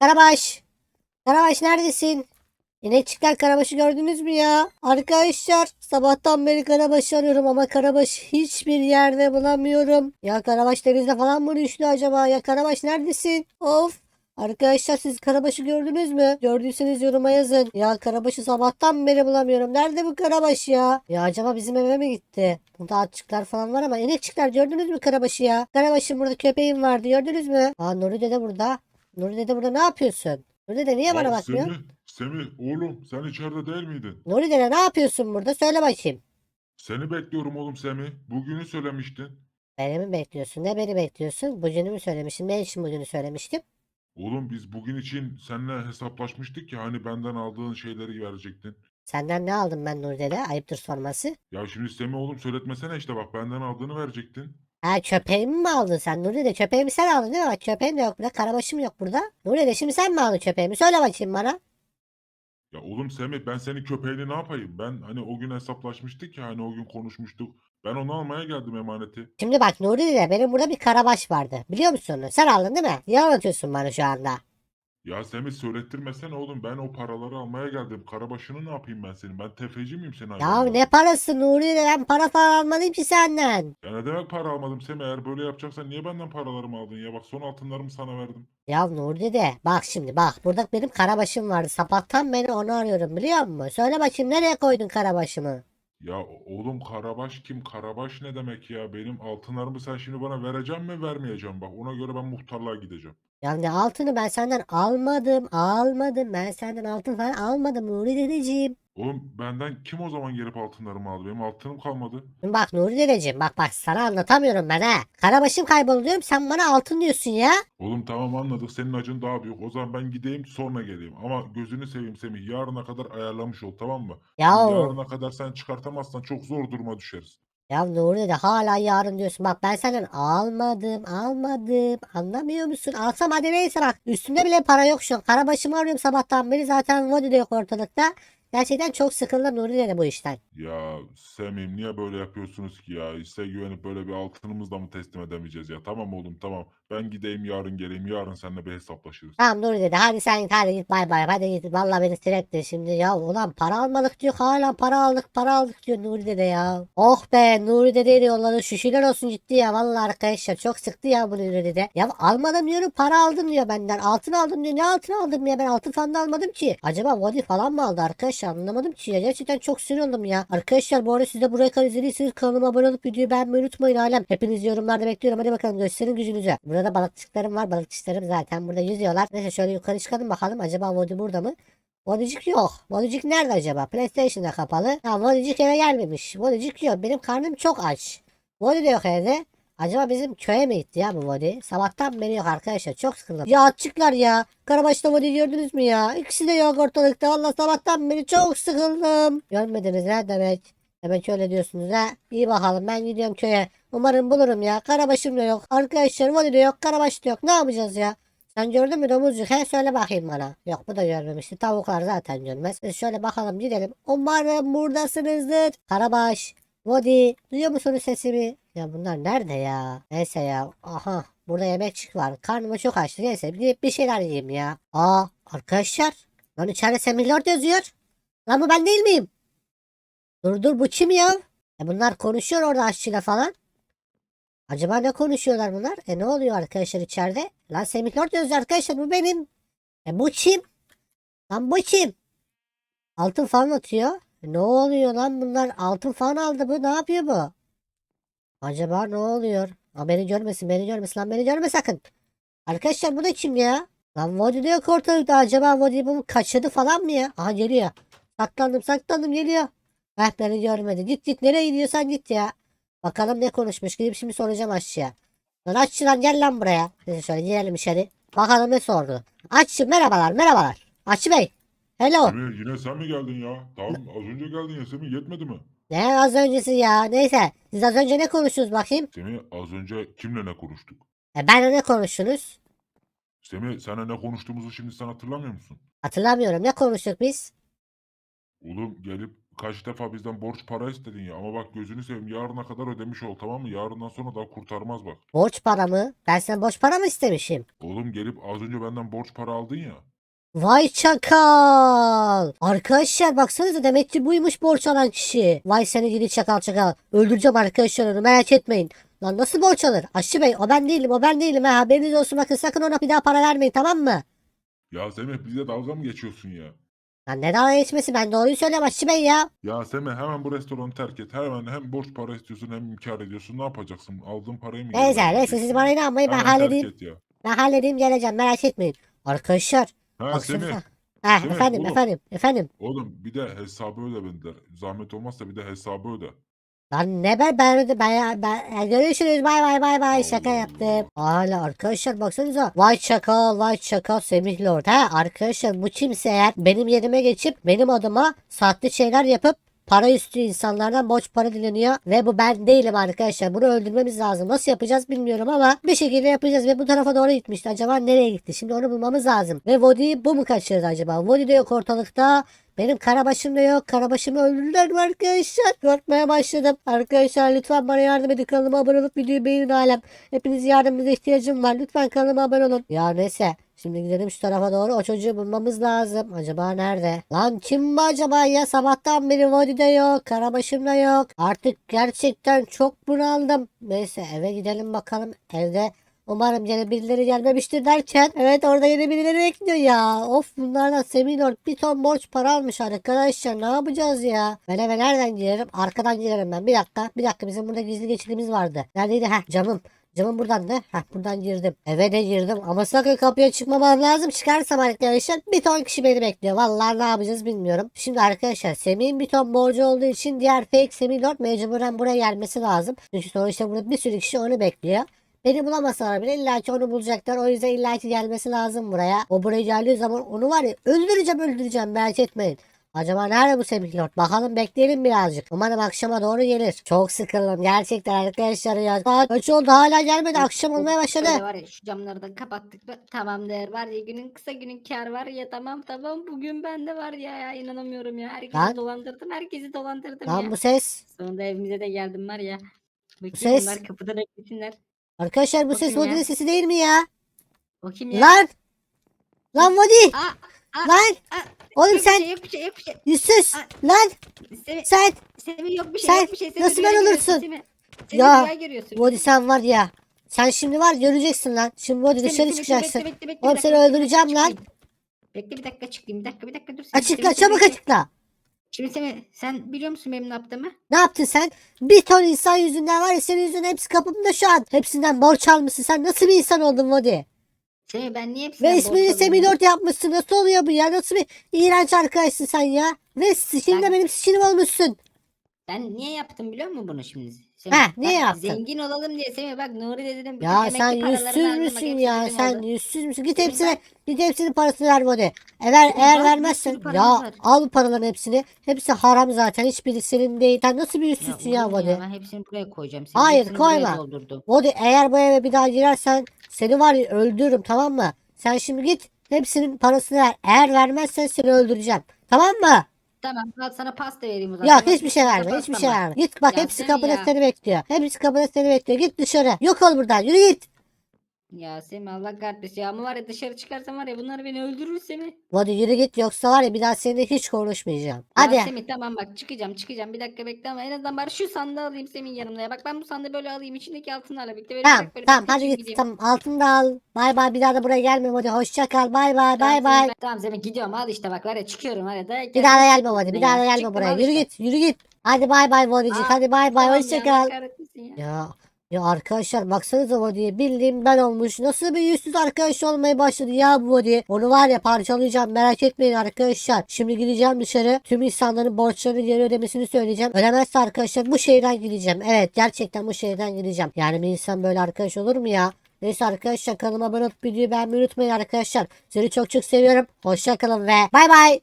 Karabaş. Karabaş neredesin? İnekçikler Karabaş'ı gördünüz mü ya? Arkadaşlar sabahtan beri Karabaş'ı arıyorum ama Karabaş hiçbir yerde bulamıyorum. Ya Karabaş denizde falan mı düştü acaba? Ya Karabaş neredesin? Of. Arkadaşlar siz Karabaş'ı gördünüz mü? Gördüyseniz yoruma yazın. Ya Karabaş'ı sabahtan beri bulamıyorum. Nerede bu Karabaş ya? Ya acaba bizim eve mi gitti? Burada atçıklar falan var ama inekçikler gördünüz mü Karabaş'ı ya? Karabaş'ın burada köpeğim vardı gördünüz mü? Aa Nuri dede burada. Nuri dede burada ne yapıyorsun? Nuri dede niye bana Aa, bakmıyor? Semih, Semih oğlum sen içeride değil miydin? Nuri dede ne yapıyorsun burada? Söyle bakayım. Seni bekliyorum oğlum Semih. Bugünü söylemiştin. Beni mi bekliyorsun? Ne beni bekliyorsun? Bugünü mü söylemiştin? Ne için bugünü söylemiştim? Oğlum biz bugün için seninle hesaplaşmıştık ya hani benden aldığın şeyleri verecektin. Senden ne aldım ben Nuri dede? Ayıptır sorması. Ya şimdi Semih oğlum söyletmesene işte bak benden aldığını verecektin. Ha köpeğimi mi aldın sen Nuri dede? Köpeğimi sen aldın değil mi? Bak köpeğim de yok burada. Karabaşım yok burada. Nuri dede şimdi sen mi aldın köpeğimi? Söyle bakayım bana. Ya oğlum Semih ben senin köpeğini ne yapayım? Ben hani o gün hesaplaşmıştık ya hani o gün konuşmuştuk. Ben onu almaya geldim emaneti. Şimdi bak Nuri dede benim burada bir karabaş vardı. Biliyor musun onu? Sen aldın değil mi? Niye anlatıyorsun bana şu anda? Ya Semih söylettirmesene oğlum ben o paraları almaya geldim. Karabaşını ne yapayım ben senin? Ben tefeci miyim senin Ya ne parası Nuri? Ben para falan almadım ki senden. Ya ne demek para almadım Semih? Eğer böyle yapacaksan niye benden paralarımı aldın ya? Bak son altınlarımı sana verdim. Ya Nuri dede bak şimdi bak burada benim karabaşım vardı. Sabahtan beri onu arıyorum biliyor musun? Söyle bakayım nereye koydun karabaşımı? Ya oğlum Karabaş kim? Karabaş ne demek ya? Benim altınlarımı sen şimdi bana vereceğim mi vermeyeceğim bak. Ona göre ben muhtarlığa gideceğim. Ya ne altını ben senden almadım almadım. Ben senden altın falan almadım Nuri dedeciğim. Oğlum benden kim o zaman gelip altınlarımı aldı? Benim altınım kalmadı. Bak Nuri dedeciğim bak bak sana anlatamıyorum ben ha. Karabaşım kayboldu diyorum sen bana altın diyorsun ya. Oğlum tamam anladık. Senin acın daha büyük. O zaman ben gideyim sonra geleyim. Ama gözünü seveyim Semih. Yarına kadar ayarlamış ol tamam mı? Ya Yarına kadar sen çıkartamazsan çok zor duruma düşeriz. Ya Nuri dede hala yarın diyorsun. Bak ben senden almadım almadım. Anlamıyor musun? Alsam hadi neyse bak. Üstümde bile para yok şu an. Karabaşımı arıyorum sabahtan beri. Zaten Vodi de yok ortalıkta. Gerçekten çok sıkıldım Nuri dede bu işten. Ya Semih niye böyle yapıyorsunuz ki ya? Size güvenip böyle bir altınımızı da mı teslim edemeyeceğiz ya? Tamam oğlum tamam. Ben gideyim yarın geleyim. Yarın seninle bir hesaplaşırız. Tamam Nuri dede hadi sen git hadi git bay bay hadi git. Vallahi beni sinir ettin şimdi ya. Ulan para almadık diyor hala para aldık para aldık diyor Nuri dede ya. Oh be Nuri dede yolladı şükürler olsun ciddi ya. Vallahi arkadaşlar çok sıktı ya bu Nuri dede. Ya almadım diyorum para aldım diyor benden. Altın aldım diyor. Ne altın aldım ya ben altın falan da almadım ki. Acaba Vodi falan mı aldı arkadaşlar anlamadım ki ya. Gerçekten çok sinir ya. Arkadaşlar bu arada siz de buraya kadar izlediyseniz kanalıma abone olup videoyu beğenmeyi unutmayın alem. Hepiniz yorumlarda bekliyorum. Hadi bakalım gösterin gücünüzü. Burada balıkçıklarım var. Balıkçılarım zaten burada yüzüyorlar. Neyse şöyle yukarı çıkalım bakalım. Acaba Vodi burada mı? Vodicik yok. Vodicik nerede acaba? PlayStation'da kapalı. Ha Vodicik eve gelmemiş. Vodicik yok. Benim karnım çok aç. Vodi de yok evde. Acaba bizim köye mi gitti ya bu Vodi? Sabahtan beri yok arkadaşlar. Çok sıkıldım. Ya açıklar ya. Karabaş'ta Vodi gördünüz mü ya? İkisi de yok ortalıkta. Valla sabahtan beri çok sıkıldım. Görmediniz ne demek? Demek öyle diyorsunuz ha. İyi bakalım ben gidiyorum köye. Umarım bulurum ya. Karabaşım da yok. Arkadaşlar Vodi de yok. Karabaş da yok. Ne yapacağız ya? Sen gördün mü domuzcuk? He söyle bakayım bana. Yok bu da görmemişti. Tavuklar zaten görmez. Biz şöyle bakalım gidelim. Umarım buradasınızdır. Karabaş. Vodi. Duyuyor musunuz sesimi? Ya bunlar nerede ya? Neyse ya. Aha. Burada yemek var. Karnım çok açtı. Neyse gidip bir şeyler yiyeyim ya. Aa arkadaşlar. Lan içeride Semih Lord yazıyor. Lan bu ben değil miyim? Dur dur bu kim ya? E bunlar konuşuyor orada aşçıyla falan. Acaba ne konuşuyorlar bunlar? E ne oluyor arkadaşlar içeride? Lan Semih Lord yazıyor arkadaşlar bu benim. E bu kim? Lan bu kim? Altın falan atıyor. E ne oluyor lan bunlar? Altın falan aldı bu. Ne yapıyor bu? Acaba ne oluyor? Aa, beni görmesin beni görmesin lan beni görme sakın. Arkadaşlar bu da kim ya? Lan Vodi de yok ortalıkta. Acaba Vodi bunu kaçırdı falan mı ya? Aha geliyor. Saklandım saklandım geliyor. Heh beni görmedi. Git git nereye gidiyorsan git ya. Bakalım ne konuşmuş. Gidip şimdi soracağım aşçıya. Lan aşçı lan gel lan buraya. Neyse şöyle girelim içeri. Bakalım ne sordu. Aşçı merhabalar merhabalar. Aşçı bey. Hello. Semih yine sen mi geldin ya? Tamam az önce geldin ya Semih yetmedi mi? Ne az öncesi ya. Neyse. Siz az önce ne konuştunuz bakayım? Semih az önce kimle ne konuştuk? E benle ne konuştunuz? Semih seninle ne konuştuğumuzu şimdi sen hatırlamıyor musun? Hatırlamıyorum. Ne konuştuk biz? Oğlum gelip kaç defa bizden borç para istedin ya. Ama bak gözünü seveyim yarına kadar ödemiş ol tamam mı? Yarından sonra daha kurtarmaz bak. Borç para mı? Ben sen borç para mı istemişim? Oğlum gelip az önce benden borç para aldın ya. Vay çakal. Arkadaşlar baksanıza demek ki buymuş borç alan kişi. Vay seni gidi çakal çakal. Öldüreceğim arkadaşlar onu merak etmeyin. Lan nasıl borç alır? Aşçı bey o ben değilim o ben değilim ha haberiniz olsun bakın sakın ona bir daha para vermeyin tamam mı? Ya Semih bize dalga mı geçiyorsun ya? Lan ne dalga geçmesi ben doğruyu söylüyorum Aşçı bey ya. Ya Semih hemen bu restoranı terk et. Hemen hem borç para istiyorsun hem inkar ediyorsun. Ne yapacaksın? Aldığın parayı mı Neyse neyse siz bana inanmayın ben halledeyim. Ben halledeyim geleceğim merak etmeyin. Arkadaşlar Ha Semih. baksanıza. Heh, Semih, efendim oğlum. efendim efendim. Oğlum bir de hesabı öde benden. Zahmet olmazsa bir de hesabı öde. Lan ne ben ben ben, ben, ben görüşürüz bay bay bay bay şaka Allah yaptım. Hala arkadaşlar baksanıza. Vay çakal vay çakal Semih Lord. Ha arkadaşlar bu kimse eğer benim yerime geçip benim adıma sahte şeyler yapıp para üstü insanlardan borç para dileniyor ve bu ben değilim arkadaşlar. Bunu öldürmemiz lazım. Nasıl yapacağız bilmiyorum ama bir şekilde yapacağız ve bu tarafa doğru gitmişti. Acaba nereye gitti? Şimdi onu bulmamız lazım. Ve Vodi'yi bu mu kaçırdı acaba? Vodi de yok ortalıkta. Benim karabaşım da yok. Karabaşımı öldürdüler mi arkadaşlar? Korkmaya başladım. Arkadaşlar lütfen bana yardım edin. Kanalıma abone olup videoyu beğenin alem. Hepiniz yardımınıza ihtiyacım var. Lütfen kanalıma abone olun. Ya neyse. Şimdi gidelim şu tarafa doğru. O çocuğu bulmamız lazım. Acaba nerede? Lan kim bu acaba ya? Sabahtan beri Vodi'de yok. Karabaşım da yok. Artık gerçekten çok bunaldım. Neyse eve gidelim bakalım. Evde Umarım yine birileri gelmemiştir derken evet orada yine birileri bekliyor ya. Of bunlardan Seminor bir ton borç para almış arkadaşlar ne yapacağız ya? Ben eve nereden girerim? Arkadan girerim ben. Bir dakika bir dakika bizim burada gizli geçidimiz vardı. Neredeydi? Heh camım. Camım buradandı. Heh buradan girdim. Eve de girdim ama sakın kapıya çıkmamam lazım. Çıkarsam arkadaşlar bir ton kişi beni bekliyor. Vallahi ne yapacağız bilmiyorum. Şimdi arkadaşlar Semih'in bir ton borcu olduğu için diğer fake Semih Lord mecburen buraya gelmesi lazım. Çünkü sonuçta burada bir sürü kişi onu bekliyor. Beni bulamasalar bile illaki onu bulacaklar. O yüzden illaki gelmesi lazım buraya. O buraya geldiği zaman onu var ya öldüreceğim öldüreceğim merak etmeyin. Acaba nerede bu Semih Lord? Bakalım bekleyelim birazcık. Umarım akşama doğru gelir. Çok sıkıldım gerçekten arkadaşlar ya. Saat kaç oldu hala gelmedi. Akşam olmaya başladı. Böyle var ya şu camları da kapattık. mı? Tamamdır. Var ya günün kısa günün kar var ya tamam tamam. Bugün bende var ya, ya inanamıyorum ya. Herkesi Lan. dolandırdım. Herkesi dolandırdım Lan ya. bu ses. Sonunda evimize de geldim var ya. Bakayım ses- bunlar kapıda beklesinler. Arkadaşlar bu O ses? Vodi'nin sesi değil mi ya? Kim ya? Lan! Lan Vodi! Aa, aa, Lan! aa, Oğlum sen şey, yok bir şey yok bir şey. yüzsüz! Lan! Semih, Sen! Semih yok bir şey sen yok bir şey. Semih nasıl rüya ben görüyorsun, olursun? Semih. Semih Ya, rüya görüyorsun. Vodi sen var ya. Sen şimdi var göreceksin lan. Şimdi Vodi Semih, dışarı Semih, çıkacaksın. Bekle, bekle, bekle, bir Oğlum seni dakika öldüreceğim lan. çıkayım. Bekle bir dakika çıkayım. Bir dakika bir dakika dur. Semih, Açıkla Semih, çabuk Semih. açıkla. Şimdi Semih sen biliyor musun benim ne yaptığımı? Ne yaptın sen? Bir ton insan yüzünden var ya senin yüzünden hepsi kapımda şu an. Hepsinden borç almışsın. Sen nasıl bir insan oldun Vodi? Semih ben niye hepsinden Ve ismini alıyorum? Semilort yapmışsın. Nasıl oluyor bu ya? Nasıl bir iğrenç arkadaşsın sen ya? Ve şimdi Ben- benim sişinim olmuşsun. Ben niye yaptım biliyor musun bunu şimdi? Heh, niye bak, yaptın? Zengin olalım diye Semih bak Nuri dedim. Ya sen yüzsüz müsün ya? Sen oldu. yüzsüz müsün? Git hepsine, git hepsinin parasını ver Vodi. Eğer, eğer vermezsen ya var. al paraların hepsini. Hepsi haram zaten. Hiçbiri senin değil. Sen nasıl bir Ya yüzsüzsün ya olur mu Vodi? Ben hepsini buraya koyacağım. Semih, Hayır, koyma. Vodi eğer bu eve bir daha girersen seni var ya öldürürüm tamam mı? Sen şimdi git hepsinin parasını ver. Eğer vermezsen seni öldüreceğim. Tamam mı? Tamam al sana pasta vereyim o zaman. Yok hiçbir şey verme. Hiçbir şey verme. Git bak Ya hepsi kapıda ya. seni bekliyor. Hepsi kapıda seni bekliyor. Git dışarı. Yok ol buradan. Yürü git. Ya Semih Allah kahretsin ya ama var ya dışarı çıkarsam var ya bunlar beni öldürür Semih. Vodi yürü git yoksa var ya bir daha seninle hiç konuşmayacağım. Ya Hadi. Semih tamam bak çıkacağım çıkacağım bir dakika bekle ama en azından bari şu sandığı alayım Semih yanımda ya. Bak ben bu sandığı böyle alayım içindeki altınlarla birlikte böyle Tamam bırak böyle tamam hadi git gideyim. tamam altını da al. Bay bay bir daha da buraya gelme Vodi. Hoşça kal. Bay bay Tamam bay Semih, bay. ben- Tamam Semih gidiyorum al işte bak var ya çıkıyorum var ya. Da, Bir daha da gelme Vodi. Bir daha da gelme Çıktım, buraya. al Yürü işte. git yürü git. Hadi bay bay Vodi'cik. Aa, Hadi bay bay. Tamam Hoşça kal. Allah kahretmesin ya. Ya ya arkadaşlar baksanıza Vodi'ye bildiğim ben olmuş. Nasıl bir yüzsüz arkadaş olmaya başladı ya bu Vodi. Onu var ya parçalayacağım merak etmeyin arkadaşlar. Şimdi gideceğim dışarı. Tüm insanların borçlarını geri ödemesini söyleyeceğim. Ödemezse arkadaşlar bu şehirden gideceğim. Evet gerçekten bu şehirden gideceğim. Yani bir insan böyle arkadaş olur mu ya? Neyse arkadaşlar kanalıma abone olup videoyu beğenmeyi unutmayın arkadaşlar. Sizi çok çok seviyorum. Hoşça kalın ve bay bay.